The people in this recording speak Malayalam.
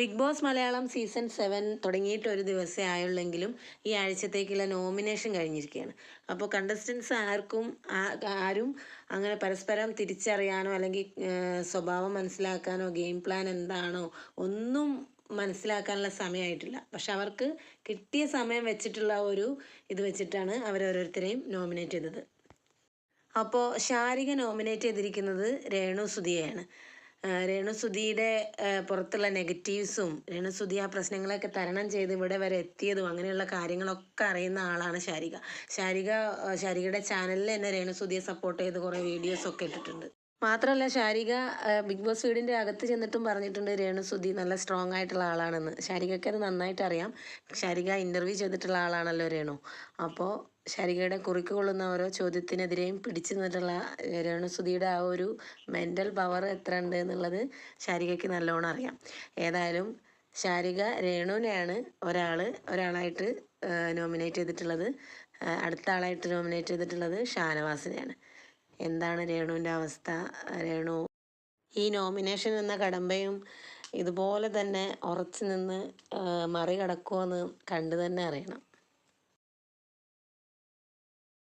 Bigg Boss Malayalam season seven തുടങ്ങിയിട്ട് ഒരു ദിവസമേ ആയുള്ളെങ്കിലും ഈ ആഴ്ചത്തേക്കുള്ള നോമിനേഷൻ കഴിഞ്ഞിരിക്കുകയാണ്. അപ്പോൾ കണ്ടസ്റ്റൻസ് ആർക്കും ആരും അങ്ങനെ പരസ്പരം തിരിച്ചറിയാനോ അല്ലെങ്കിൽ സ്വഭാവം മനസ്സിലാക്കാനോ ഗെയിം പ്ലാൻ എന്താണോ ഒന്നും മനസ്സിലാക്കാനുള്ള സമയമായിട്ടില്ല പക്ഷെ അവർക്ക് കിട്ടിയ സമയം വെച്ചിട്ടുള്ള ഒരു ഇത് വെച്ചിട്ടാണ് അവരോരോരുത്തരെയും നോമിനേറ്റ് ചെയ്തത്. അപ്പോൾ ശാരിക നോമിനേറ്റ് ചെയ്തിരിക്കുന്നത് രേണു സുധിയെയാണ്. ആഹ് രേണു സുധിയുടെ പുറത്തുള്ള നെഗറ്റീവ്സും രേണു സുധി ആ പ്രശ്നങ്ങളൊക്കെ തരണം ചെയ്ത് ഇവിടെ വരെ എത്തിയതും അങ്ങനെയുള്ള കാര്യങ്ങളൊക്കെ അറിയുന്ന ആളാണ് ശാരിക. ശാരിക ശാരികയുടെ ചാനലിൽ തന്നെ രേണു സുധിയെ സപ്പോർട്ട് ചെയ്ത് കുറേ വീഡിയോസൊക്കെ ഇട്ടിട്ടുണ്ട്. മാത്രമല്ല ശാരിക ബിഗ് ബോസ് വീടിന്റെ അകത്ത് ചെന്നിട്ടും പറഞ്ഞിട്ടുണ്ട് രേണു സുധി നല്ല സ്ട്രോങ് ആയിട്ടുള്ള ആളാണെന്ന്. ശാരികയ്ക്ക് അത് നന്നായിട്ട് അറിയാം. ശാരിക ഇന്റർവ്യൂ ചെയ്തിട്ടുള്ള ആളാണല്ലോ രേണു. അപ്പോൾ ശാരികയുടെ കുറിക്ക് കൊള്ളുന്ന ഓരോ ചോദ്യത്തിനെതിരെയും പിടിച്ചു നിന്നിട്ടുള്ള രേണുസുധിയുടെ ആ ഒരു മെന്റൽ പവർ എത്ര ഉണ്ട് എന്നുള്ളത് ശാരികയ്ക്ക് നല്ലോണം അറിയാം. ഏതായാലും ശാരിക രേണുവിനെയാണ് ഒരാൾ ഒരാളായിട്ട് നോമിനേറ്റ് ചെയ്തിട്ടുള്ളത്. അടുത്ത ആളായിട്ട് നോമിനേറ്റ് ചെയ്തിട്ടുള്ളത് ഷാനവാസിനെയാണ്. എന്താണ് രേണുവിന്റെ അവസ്ഥ? രേണു ഈ നോമിനേഷൻ എന്ന കടമ്പയും ഇതുപോലെ തന്നെ ഉറച്ചു നിന്ന് മറികടക്കുമോ എന്ന് കണ്ടു തന്നെ അറിയണം.